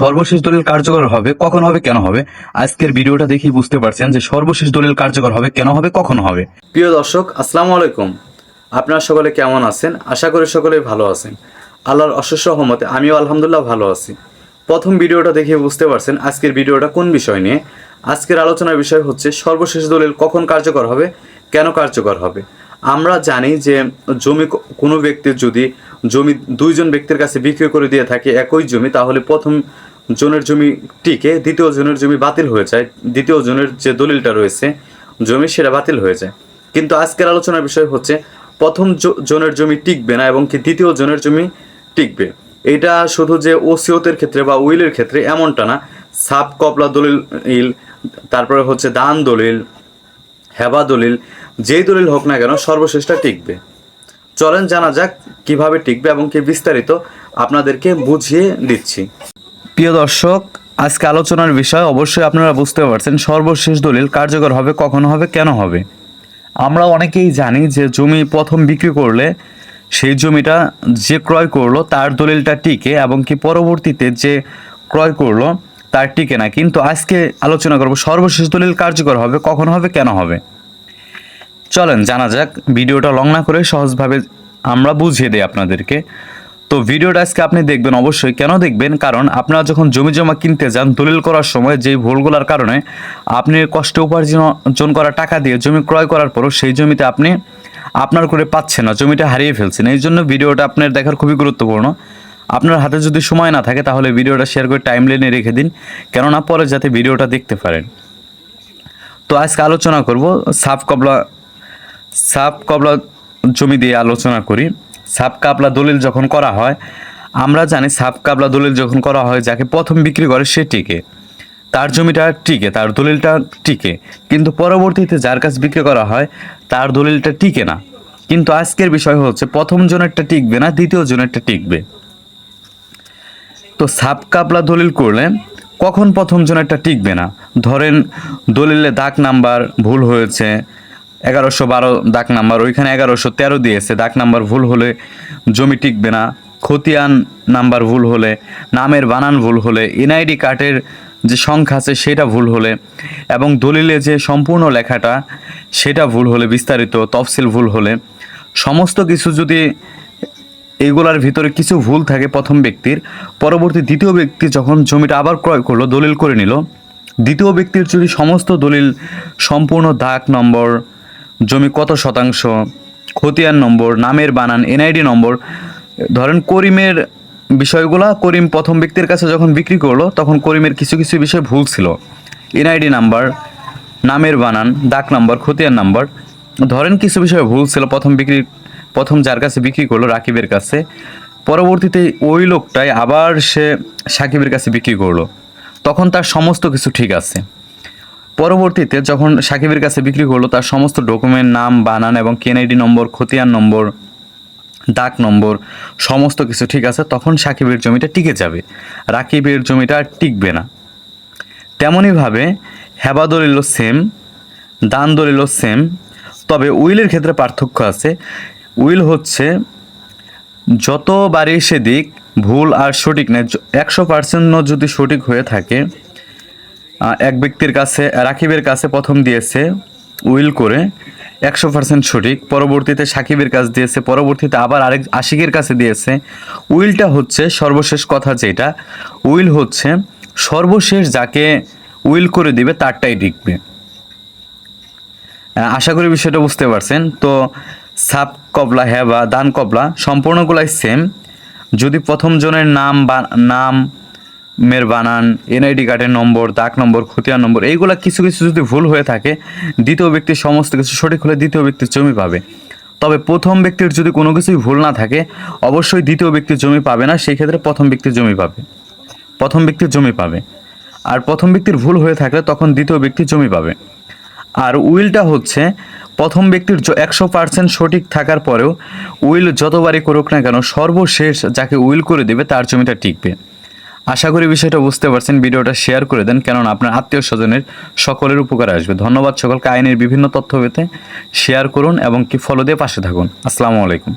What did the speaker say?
সর্বশেষ দলিল কার্যকর হবে, কখন হবে, কেন হবে? আজকের ভিডিওটা দেখেই বুঝতে পারছেন যে সর্বশেষ দলিল কার্যকর হবে, কেন হবে, কখন হবে। প্রিয় দর্শক, আসসালামু আলাইকুম। আপনারা সকলে কেমন আছেন? আশা করি সকলেই ভালো আছেন। আল্লাহর অশেষ সহমতে আমিও আলহামদুলিল্লাহ ভালো আছি। প্রথম ভিডিওটা দেখে বুঝতে পারছেন আজকের ভিডিওটা কোন বিষয় নিয়ে। আজকের আলোচনার বিষয় হচ্ছে সর্বশেষ দলিল কখন কার্যকর হবে, কেন কার্যকর হবে। আমরা জানি যে জমি কোনো ব্যক্তির যদি জমি দুইজন ব্যক্তির কাছে বিক্রি করে দিয়ে থাকে একই জমি, তাহলে প্রথম জনের জমি টিকে, দ্বিতীয় জনের জমি বাতিল হয়ে যায়। দ্বিতীয় জনের যে দলিলটা রয়েছে, জমি সেটা বাতিল হয়ে যায়। কিন্তু আজকের আলোচনার বিষয় হচ্ছে, প্রথম জনের জমি টিকবে না এবং কি দ্বিতীয় জনের জমি টিকবে? এটা শুধু যে ওসিয়তের ক্ষেত্রে বা উইলের ক্ষেত্রে এমনটা না। সাব কপলা, দলিল তারপরে হচ্ছে দান দলিল হেবা দলিল, যেই দলিল হোক না কেন সর্বশেষটা টিকবে। চলেন, জানা যাক কীভাবে টিকবে এবং কি বিস্তারিত আপনাদেরকে বুঝিয়ে দিচ্ছি। প্রিয় দর্শক, আজকে আলোচনার বিষয় অবশ্যই আপনারা বুঝতে পারছেন, সর্বশেষ দলিল কার্যকর হবে, কখন হবে, কেন হবে? আমরা অনেকেই জানি যে জমি প্রথম বিক্রি করলে সেই জমিটা যে ক্রয় করল, তার দলিলটা টিকে এবং কি পরবর্তীতে যে ক্রয় করল তার টিকে না। কিন্তু আজকে আলোচনা করব সর্বশেষ দলিল কার্যকর হবে, কখন হবে, কেন হবে। চলেন, জানা যাক, ভিডিওটা লং না করে সহজভাবে আমরা বুঝিয়ে দিই আপনাদেরকে। তো ভিডিওটা আজকে আপনি দেখবেন, অবশ্যই কেন দেখবেন? কারণ আপনারা যখন জমি জমা কিনতে যান, দলিল করার সময় যেই ভুলগুলোর কারণে আপনি কষ্ট উপার্জন করা টাকা দিয়ে জমি ক্রয় করার পরও সেই জমিতে আপনি আপনার করে পাচ্ছেন না, জমিটা হারিয়ে ফেলছেন। এই জন্য ভিডিওটা আপনার দেখার খুবই গুরুত্বপূর্ণ। আপনার হাতে যদি সময় না থাকে, তাহলে ভিডিওটা শেয়ার করে টাইম লাইনে রেখে দিন। কেননা পরে যাতে ভিডিওটা দেখতে পারেন। তো আজকে আলোচনা করব, সাপ কবলা সাপ কবলা জমি দিয়ে আলোচনা করি। সাপ কাবলা দলিল যখন করা হয়, আমরা জানি সাপ কাবলা দলিল যখন করা হয়, যাকে প্রথম বিক্রি করে সে টিকে। তার জমিটা টিকে, তার দলিলটা টিকে। কিন্তু পরবর্তীতে যার কাছে বিক্রি করা হয়, তার দলিলটা টিকে না। কিন্তু আজকের বিষয় হচ্ছে, প্রথম জনেরটা টিকবে না, দ্বিতীয় জনেরটা টিকবে। তো সাপ কাবলা দলিল করলে কখন প্রথম জনেরটা টিকবে না? ধরেন দলিলে দাগ নাম্বার ভুল হয়েছে, এগারোশো বারো দাগ নাম্বার, ওইখানে এগারোশো তেরো দিয়েছে, দাগ নাম্বার ভুল হলে জমি টিকবে না, খতিয়ান নাম্বার ভুল হলে, নামের বানান ভুল হলে, এনআইডি কার্ডের যে সংখ্যা আছে সেটা ভুল হলে, এবং দলিলে যে সম্পূর্ণ লেখাটা সেটা ভুল হলে, বিস্তারিত তফসিল ভুল হলে, সমস্ত কিছু যদি এইগুলার ভিতরে কিছু ভুল থাকে প্রথম ব্যক্তির। পরবর্তী দ্বিতীয় ব্যক্তি যখন জমিটা আবার ক্রয় করল, দলিল করে নিল। দ্বিতীয় ব্যক্তির যদি সমস্ত দলিল, সম্পূর্ণ দাগ নম্বর, জমি কত শতাংশ, খতিয়ান নম্বর, নামের বানান, এনআইডি নম্বর, ধরেন করিমের বিষয়গুলা করিম প্রথম ব্যক্তির কাছে যখন বিক্রি করল, তখন করিমের কিছু কিছু বিষয় ভুল ছিল। এনআইডি নাম্বার, নামের বানান ডাক নাম্বার, খতিয়ান নাম্বার, ধরেন কিছু বিষয়ে ভুল ছিল প্রথম বিক্রি প্রথম যার কাছে বিক্রি করল রাকিবের কাছে। পরবর্তীতে ওই লোকটাই আবার সে সাকিবের কাছে বিক্রি করল। তখন তার সমস্ত কিছু ঠিক আছে। পরবর্তীতে যখন সাকিবের কাছে বিক্রি করল, তার সমস্ত ডকুমেন্ট, নাম, বানান এবং কেনআইডি নম্বর, খতিয়ান নম্বর, ডাক নম্বর, সমস্ত কিছু ঠিক আছে, তখন সাকিবের জমিটা টিকে যাবে। রাকিবের জমিটা আর টিকবে না। তেমনইভাবে হেবা দলিল সেম দান দলিল সেম তবে উইলের ক্ষেত্রে পার্থক্য আছে। উইল হচ্ছে যতবারই সেদিক ভুল আর সঠিক নেই একশো পার্সেন্ট যদি সঠিক হয়ে থাকে এক ব্যক্তির কাছে, রাকিবের কাছে প্রথম দিয়েছে উইল করে, একশো পার্সেন্ট সঠিক, পরবর্তীতে সাকিবের কাছে দিয়েছে, পরবর্তীতে আবার আরেক আশিকের কাছে দিয়েছে। উইলটা হচ্ছে সর্বশেষ কথা যেটা, উইল হচ্ছে সর্বশেষ যাকে উইল করে দিবে তারটাই টিকবে। আশা করি বিষয়টা বুঝতে পারছেন। তো সাপ কবলা হ্যাঁ বা দান কবলা, সম্পূর্ণগুলাই সেম যদি প্রথম জনের নাম বা, নাম মের বানান এনআইডি কার্ডের নম্বর, দাগ নম্বর খতিয়ান নম্বর, এইগুলা কিছু কিছু যদি ভুল হয়ে থাকে, দ্বিতীয় ব্যক্তির সমস্ত কিছু সঠিক হলে দ্বিতীয় ব্যক্তির জমি পাবে। তবে প্রথম ব্যক্তির যদি কোনো কিছুই ভুল না থাকে, অবশ্যই দ্বিতীয় ব্যক্তির জমি পাবে না, সেই ক্ষেত্রে প্রথম ব্যক্তির জমি পাবে। প্রথম ব্যক্তির জমি পাবে। আর প্রথম ব্যক্তির ভুল হয়ে থাকলে তখন দ্বিতীয় ব্যক্তি জমি পাবে। আর উইলটা হচ্ছে প্রথম ব্যক্তির একশো পার্সেন্ট সঠিক থাকার পরেও উইল যতবারই করুক না কেন সর্বশেষ যাকে উইল করে দেবে তার জমিটা টিকবে। আশা করি বিষয়টা বুঝতে পারছেন, ভিডিওটা শেয়ার করে দেন, কেননা আপনার আত্মীয় স্বজনের সকলের উপকার আসবে। ধন্যবাদ সকলকে, আইনের বিভিন্ন তথ্য পেতে শেয়ার করুন এবং কি ফলো দিয়ে পাশে থাকুন। আসসালামু আলাইকুম।